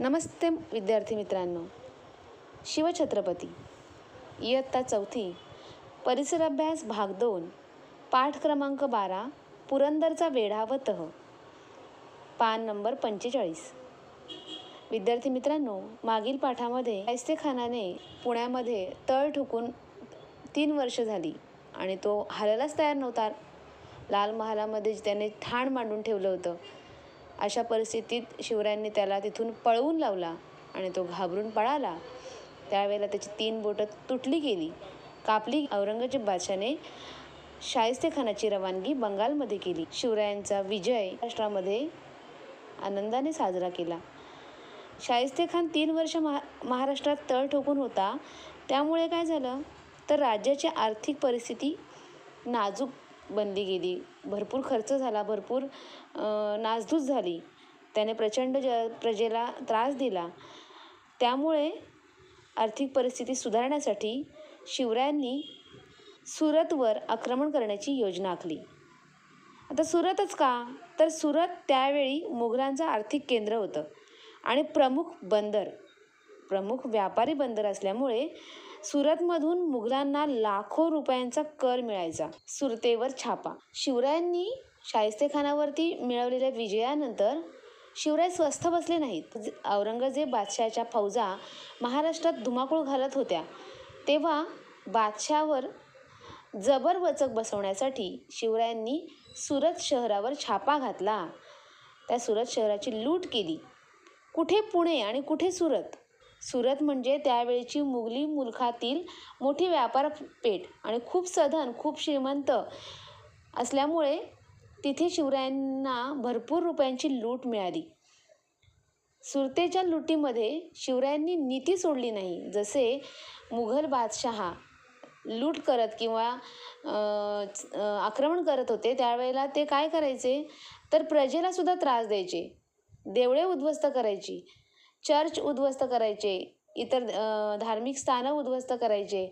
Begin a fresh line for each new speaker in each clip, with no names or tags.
नमस्ते विद्यार्थी मित्रांनो. शिवछत्रपती. इयत्ता चौथी परिसर अभ्यास भाग दोन पाठ क्रमांक बारा पुरंदरचा वेढा व तह. पान नंबर पंचेचाळीस. विद्यार्थी मित्रांनो मागील पाठामध्ये ऐस्ते खानाने पुण्यामध्ये तळ ठोकून तीन वर्ष झाली आणि तो हालायलाच तयार नव्हता. लाल महालामध्ये त्याने ठाण मांडून ठेवलं होतं. अशा परिस्थितीत शिवरायांनी त्याला तिथून पळवून लावला आणि तो घाबरून पळाला. त्यावेळेला त्याची तीन बोटं तुटली गेली. कापली औरंगजेब बादशाने शाहिस्तेखानाची रवानगी बंगालमध्ये केली. शिवरायांचा विजय महाराष्ट्रामध्ये आनंदाने साजरा केला. शाहिस्तेखान तीन वर्ष महा महाराष्ट्रात तळ ठोकून होता. त्यामुळे काय झालं? तर राज्याची आर्थिक परिस्थिती नाजूक बनली गेली भरपूर खर्च झाला भरपूर नासधूस झाली. त्याने प्रचंड ज प्रजेला त्रास दिला. त्यामुळे आर्थिक परिस्थिती सुधारण्यासाठी शिवरायांनी सुरतवर आक्रमण करण्याची योजना आखली. आता सुरतच का? तर सुरत त्यावेळी मुघलांचं आर्थिक केंद्र होतं. आणि प्रमुख बंदर प्रमुख व्यापारी बंदर असल्यामुळे सुरतमधून मुघलांना लाखो रुपयांचा कर मिळायचा. सुरतेवर छापा. शिवरायांनी शाहिस्तेखानावरती मिळवलेल्या विजयानंतर शिवराय स्वस्थ बसले नाहीत. औरंगजेब बादशाहच्या फौजा महाराष्ट्रात धुमाकूळ घालत होत्या. तेव्हा बादशाहवर जबर वचक बसवण्यासाठी शिवरायांनी सुरत शहरावर छापा घातला. त्या सुरत शहराची लूट केली. कुठे पुणे आणि कुठे सुरत? सुरत म्हणजे त्यावेळची मुघली मुलखातील मोठी व्यापारपेठ आणि खूप सधन खूप श्रीमंत असल्यामुळे तिथे शिवरायांना भरपूर रुपयांची लूट मिळाली. सुरतेच्या लुटीमध्ये शिवरायांनी नीती सोडली नाही जसे मुघल बादशहा लूट करत किंवा आक्रमण करत होते त्यावेळेला ते काय करायचे? तर प्रजेलासुद्धा त्रास द्यायचे. देवळे उद्ध्वस्त करायची. चर्च उद्ध्वस्त करायचे इतर धार्मिक स्थानं उद्ध्वस्त करायचे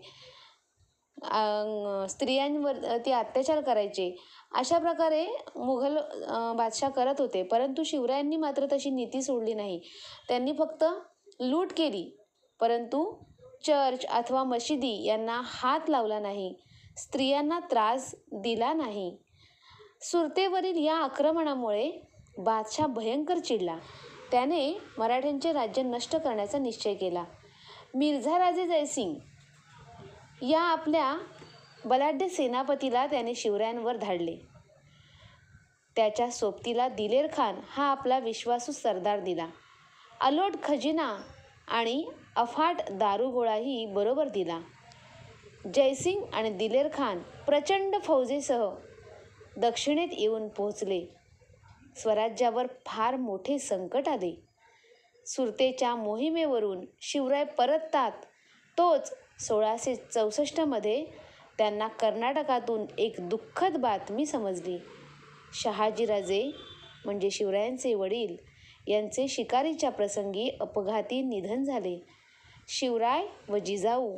स्त्रियांवर ते अत्याचार करायचे. अशा प्रकारे मुघल बादशाह करत होते परंतु शिवरायांनी मात्र तशी नीती सोडली नाही. त्यांनी फक्त लूट केली परंतु चर्च अथवा मशिदी यांना हात लावला नाही स्त्रियांना त्रास दिला नाही. सुरतेवरील या आक्रमणामुळे बादशाह भयंकर चिडला. त्याने मराठ्यांचे राज्य नष्ट करण्याचा निश्चय केला. मिर्झा राजे जयसिंग या आपल्या बलाढ्य सेनापतीला त्याने शिवरायांवर धाडले. त्याच्या सोबतीला दिलेर खान हा आपला विश्वासू सरदार दिला. अलोट खजिना आणि अफाट दारुगोळाही बरोबर दिला. जयसिंग आणि दिलेर खान प्रचंड फौजेसह दक्षिणेत येऊन पोहोचले. स्वराज्यावर फार मोठे संकट आले. सुरतेच्या मोहिमेवरून शिवराय परततात. तोच सोळाशे चौसष्टमध्ये त्यांना कर्नाटकातून एक दुःखद बातमी समजली. शहाजीराजे म्हणजे शिवरायांचे वडील यांचे शिकारीच्या प्रसंगी अपघाती निधन झाले. शिवराय व जिजाऊ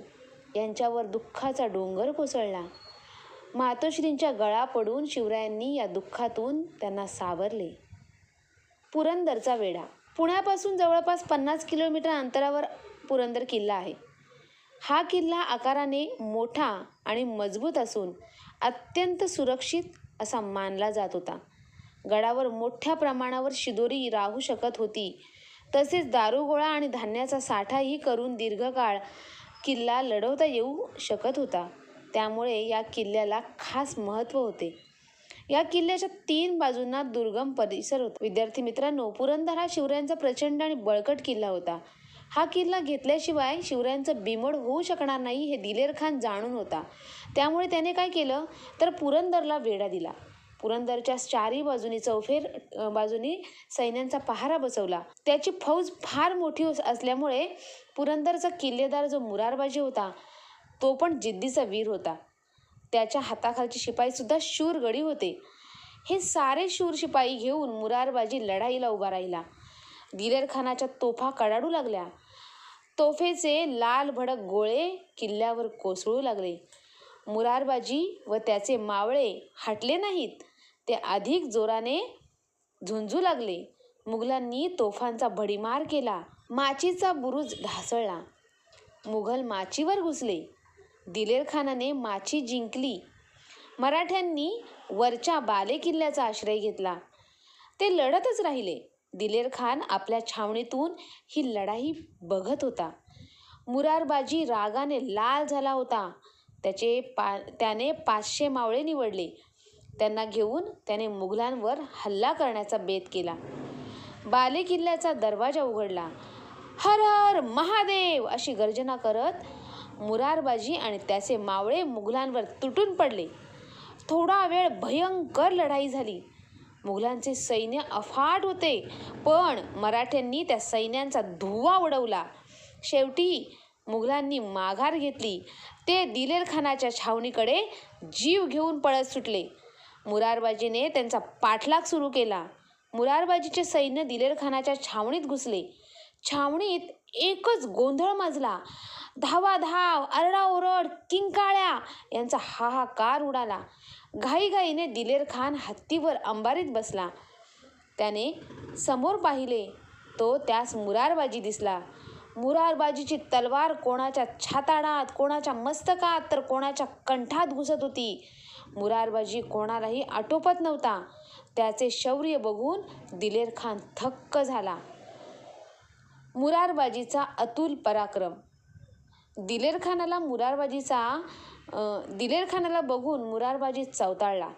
यांच्यावर दुःखाचा डोंगर कोसळला. मातोश्रींच्या गळा पडून शिवरायांनी या दुःखातून त्यांना सावरले. पुरंदरचा वेढा. पुण्यापासून जवळपास पन्नास किलोमीटर अंतरावर पुरंदर किल्ला आहे. हा किल्ला आकाराने मोठा आणि मजबूत असून अत्यंत सुरक्षित असा मानला जात होता. गडावर मोठ्या प्रमाणावर शिदोरी राहू शकत होती. तसेच दारुगोळा आणि धान्याचा साठाही करून दीर्घकाळ किल्ला लढवता येऊ शकत होता. त्यामुळे या किल्ल्याला खास महत्त्व होते. या किल्ल्याच्या तीन बाजूंना दुर्गम परिसर होता. विद्यार्थी मित्रांनो पुरंदर हा शिवरायांचा प्रचंड आणि बळकट किल्ला होता. हा किल्ला घेतल्याशिवाय शिवरायांचं बिमोड होऊ शकणार नाही हे दिलेर खान जाणून होता. त्यामुळे त्याने काय केलं? तर पुरंदरला वेढा दिला. पुरंदरच्या चारही बाजूनी चौफेर बाजूनी सैन्यांचा पहारा बसवला. त्याची फौज फार मोठी असल्यामुळे पुरंदरचा किल्लेदार जो मुरारबाजी होता तो पण जिद्दीचा वीर होता. त्याच्या हाताखालचे शिपाईसुद्धा शूरगडी होते. हे सारे शूर शिपाई घेऊन मुरारबाजी लढाईला उभा राहिला. दिलेर खानाच्या तोफा कडाडू लागल्या. तोफेचे लाल भडक गोळे किल्ल्यावर कोसळू लागले. मुरारबाजी व त्याचे मावळे हटले नाहीत. ते अधिक जोराने झुंजू लागले. मुघलांनी तोफांचा भडीमार केला. माचीचा बुरुज ढासळला. मुघल माचीवर घुसले. दिलेर खानाने माची जिंकली. मराठ्यांनी वरच्या बाले किल्ल्याचा आश्रय घेतला. ते लढतच राहिले. दिलेर खान आपल्या छावणीतून ही लढाई बघत होता. मुरारबाजी रागाने लाल झाला होता. त्याचे पा त्याने पाचशे मावळे निवडले. त्यांना घेऊन त्याने मुघलांवर हल्ला करण्याचा बेत केला. बाले किल्ल्याचा दरवाजा उघडला. हर हर महादेव अशी गर्जना करत मुरारबाजी आणि त्याचे मावळे मुघलांवर तुटून पडले. थोडा वेळ भयंकर लढाई झाली. मुघलांचे सैन्य अफाट होते पण मराठ्यांनी त्या सैन्यांचा धुवा उडवला. शेवटी मुघलांनी माघार घेतली. ते दिलेर खानाच्या छावणीकडे जीव घेऊन पळत सुटले. मुरारबाजीने त्यांचा पाठलाग सुरू केला. मुरारबाजीचे सैन्य दिलेर खानाच्या छावणीत घुसले. छावणीत एकच गोंधळ माजला. धावा धाव आरडाओरड किंकाळ्या यांचा हाहाकार उडाला. घाईघाईने दिलेर खान हत्तीवर अंबारीत बसला. त्याने समोर पाहिले तो त्यास मुरारबाजी दिसला. मुरारबाजीची तलवार कोणाच्या छाताडात कोणाच्या मस्तकात तर कोणाच्या कंठात घुसत होती. मुरारबाजी कोणालाही आटोपत नव्हता. त्याचे शौर्य बघून दिलेर खान थक्क झाला. मुरारबाजीचा अतुल पराक्रम दिलेर खानाला मुरारबाजीचा दिलेर खानाला बघून मुरारबाजी चवताळला.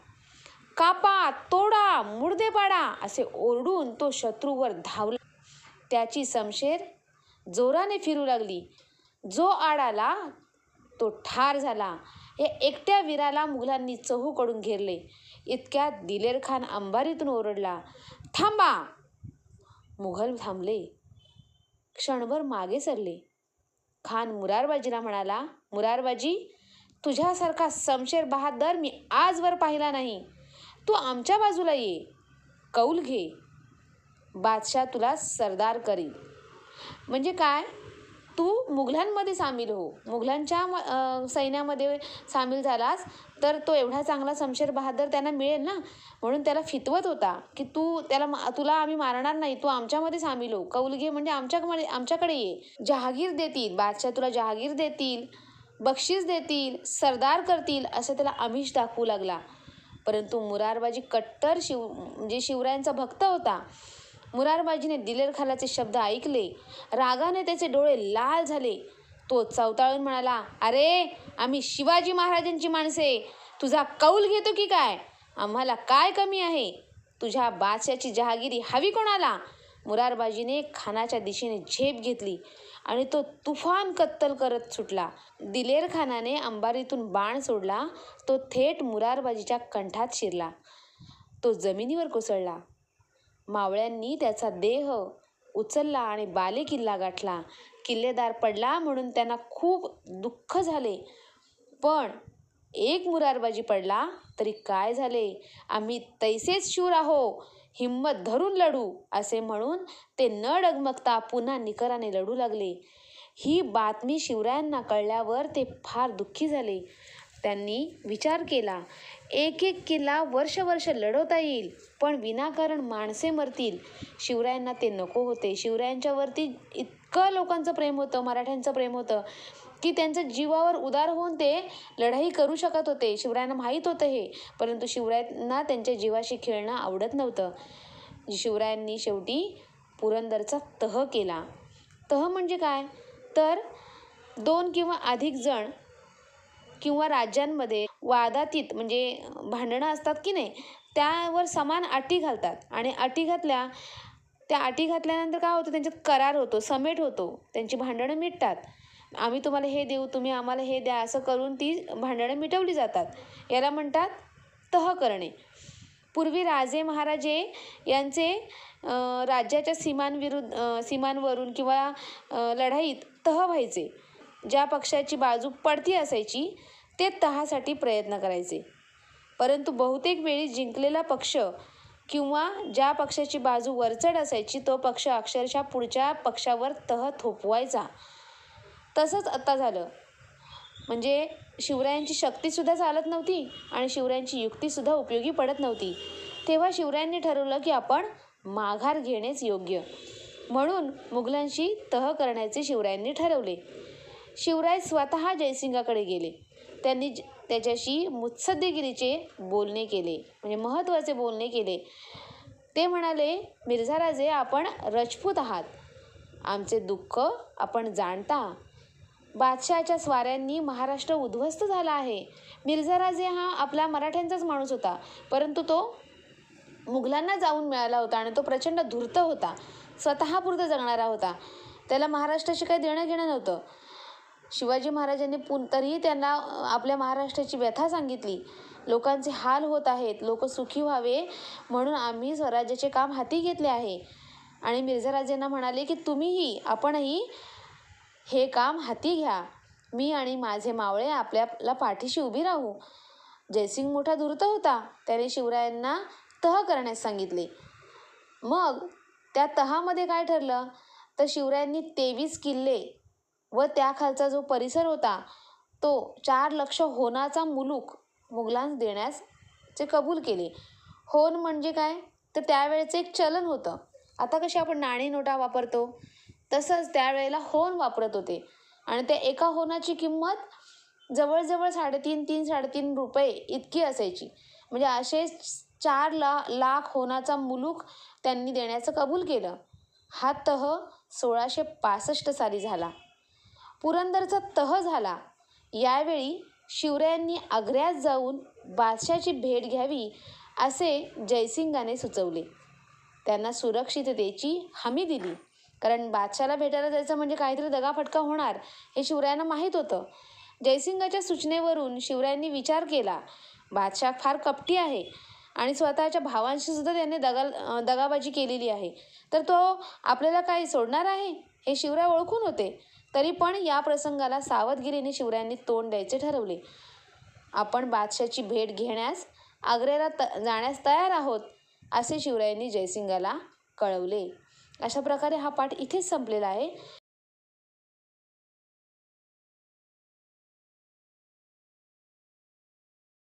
कापा तोडा मुर्दे पाडा असे ओरडून तो शत्रूवर धावला. त्याची समशेर जोराने फिरू लागली. जो आड आला तो ठार झाला. या एकट्या वीराला मुघलांनी चहूकडून घेरले. इतक्यात दिलेर खान अंबारीतून ओरडला थांबा. मुघल थांबले. क्षणभर मागे सरले. खान मुरारबाजीला म्हणाला मुरारबाजी तुझ्यासारखा समशेर बहादर मी आजवर पाहिला नाही. तू आमच्या बाजूला ये. कौल घे. बादशाह तुला सरदार करील. म्हणजे काय? तू मुघलांमध्ये सामील हो. मुघलांच्या म- सैन्यामध्ये सामील झालास तर तो एवढा चांगला शमशेर बहादर त्यांना मिळेल ना? म्हणून त्याला फितवत होता की तू त्याला मा- तुला आम्ही मारणार नाही तू आमच्यामध्ये सामील हो. कौल घे म्हणजे आमच्याकडे आमच्याकडे ये. जहागीर देतील बादशाह तुला जहागीर देतील बक्षीस देतील सरदार करतील असं त्याला आमिष दाखवू लागला. परंतु मुरारबाजी कट्टर शिव म्हणजे शिवरायांचा भक्त होता. मुरारबाजीने दिलेरखानाचे शब्द ऐकले. रागाने त्याचे डोळे लाल झाले. तो चवताळून म्हणाला अरे आम्ही शिवाजी महाराजांची माणसे. तुझा कौल घेतो की काय? आम्हाला काय कमी आहे? तुझ्या बादशाची जहागिरी हवी कोणाला? मुरारबाजीने खानाच्या दिशेने झेप घेतली आणि तो तुफान कत्तल करत सुटला. दिलेर खानाने अंबारीतून बाण सोडला. तो थेट मुरारबाजीच्या कंठात शिरला. तो जमिनीवर कोसळला. मावळ्यांनी त्याचा देह उचलला आणि बाले किल्ला गाठला. किल्लेदार पडला म्हणून त्यांना खूप दुःख झाले. पण एक मुरारबाजी पडला तरी काय झाले? आम्ही तैसेच शूर आहो. हिंमत धरून लढू असे म्हणून ते न डगमगता पुन्हा निकराने लढू लागले. ही बातमी शिवरायांना कळल्यावर ते फार दुःखी झाले. त्यांनी विचार केला. एक एक किल्ला वर्ष वर्ष लढवता येईल पण विनाकारण माणसे मरतील. शिवरायांना ते नको होते. शिवरायांच्यावरती इतकं लोकांचं प्रेम होतं मराठ्यांचं प्रेम होतं की त्यांच्या जीवावर उदार होऊन ते लढाई करू शकत होते. शिवरायांना माहीत होतं हे परंतु शिवरायांना त्यांच्या जीवाशी खेळणं आवडत नव्हतं. शिवरायांनी शेवटी पुरंदरचा तह केला. तह म्हणजे काय? तर दोन किंवा अधिक जण किंवा राज्यांमध्ये वादातीत म्हणजे भांडणं असतात की नाही त्यावर समान अटी घालतात. आणि अटी घातल्या त्या अटी घातल्यानंतर काय होतं त्यांच्यात करार होतो समेट होतो त्यांची भांडणं मिटतात. आम्ही तुम्हाला हे देऊ तुम्ही आम्हाला हे द्या असं करून ती भांडणं मिटवली जातात. याला म्हणतात तह करणे. पूर्वी राजे महाराजे यांचे राज्याच्या सीमांविरुद्ध सीमांवरून किंवा लढाईत तह व्हायचे. ज्या पक्षाची बाजू पडती असायची ते तहासाठी प्रयत्न करायचे. परंतु बहुतेक वेळी जिंकलेला पक्ष किंवा ज्या पक्षाची बाजू वरचढ असायची तो पक्ष अक्षरशः पुढच्या पक्षावर तह थोपवायचा. तसंच आता झालं. म्हणजे शिवरायांची शक्तीसुद्धा चालत नव्हती आणि शिवरायांची युक्तीसुद्धा उपयोगी पडत नव्हती. तेव्हा शिवरायांनी ठरवलं की आपण माघार घेणेच योग्य. म्हणून मुघलांशी तह करण्याचे शिवरायांनी ठरवले. शिवराय स्वतः जयसिंगाकडे गेले. त्यांनी ज- त्याच्याशी मुत्सद्देगिरीचे बोलणे केले. म्हणजे महत्त्वाचे बोलणे केले. ते म्हणाले मिर्झा राजे आपण रजपूत आहात. आमचे दुःख आपण जाणता. बादशहाच्या स्वाऱ्यांनी महाराष्ट्र उद्ध्वस्त झाला आहे. मिर्झा राजे हा आपला मराठ्यांचाच माणूस होता. परंतु तो मुघलांना जाऊन मिळाला होता आणि तो प्रचंड धूर्त होता. स्वतःपुरतं जगणारा होता. त्याला महाराष्ट्राशी काही देणं घेणं नव्हतं. शिवाजी महाराजांनी पुन तरीही त्यांना आपल्या महाराष्ट्राची व्यथा सांगितली. लोकांचे हाल होत आहेत. लोक सुखी व्हावे म्हणून आम्ही स्वराज्याचे काम हाती घेतले आहे. आणि मिर्झाराजेंना म्हणाले की तुम्हीही आपणही हे काम हाती घ्या. मी आणि माझे मावळे आपल्याला पाठीशी उभी राहू. जयसिंग मोठा धूर्त होता. त्याने शिवरायांना तह करण्यास सांगितले. मग त्या तहामध्ये काय ठरलं? तर शिवरायांनी तेवीस किल्ले व त्याखालचा जो परिसर होता तो चार लक्ष होनाचा मुलूक मुघलांस देण्यास चे कबूल केले. होन म्हणजे काय? तर त्यावेळेचं एक चलन होतं. आता कशी आपण नाणी नोटा वापरतो? तसंच त्यावेळेला होन वापरत होते. आणि त्या एका होनाची किंमत जवळजवळ साडेतीन तीन साडेतीन रुपये इतकी असायची. म्हणजे असे चार ला लाख होनाचा मुलूक त्यांनी देण्याचं कबूल केलं. हा तह सोळाशे पासष्ट साली झाला. पुरंदरचा तह झाला. यावेळी शिवरायांनी आग्र्यात जाऊन बादशाची भेट घ्यावी असे जयसिंगाने सुचवले. त्यांना सुरक्षिततेची हमी दिली. कारण बादशाला भेटायला जायचं म्हणजे काहीतरी दगाफटका होणार हे शिवरायांना माहीत होतं. जयसिंगाच्या सूचनेवरून शिवरायांनी विचार केला. बादशाह फार कपटी आहे आणि स्वतःच्या भावांशी सुद्धा त्याने दगा दगाबाजी केलेली आहे. तर तो आपल्याला काही सोडणार आहे? हे शिवराय ओळखून होते. तरी पण या प्रसंगाला सावधगिरीने शिवरायांनी तोंड द्यायचे ठरवले. आपण बादशाची भेट घेण्यास आग्र्याला त जाण्यास तयार आहोत असे शिवरायांनी जयसिंगाला कळवले. अशा प्रकारे हा पाठ इथेच संपलेला आहे.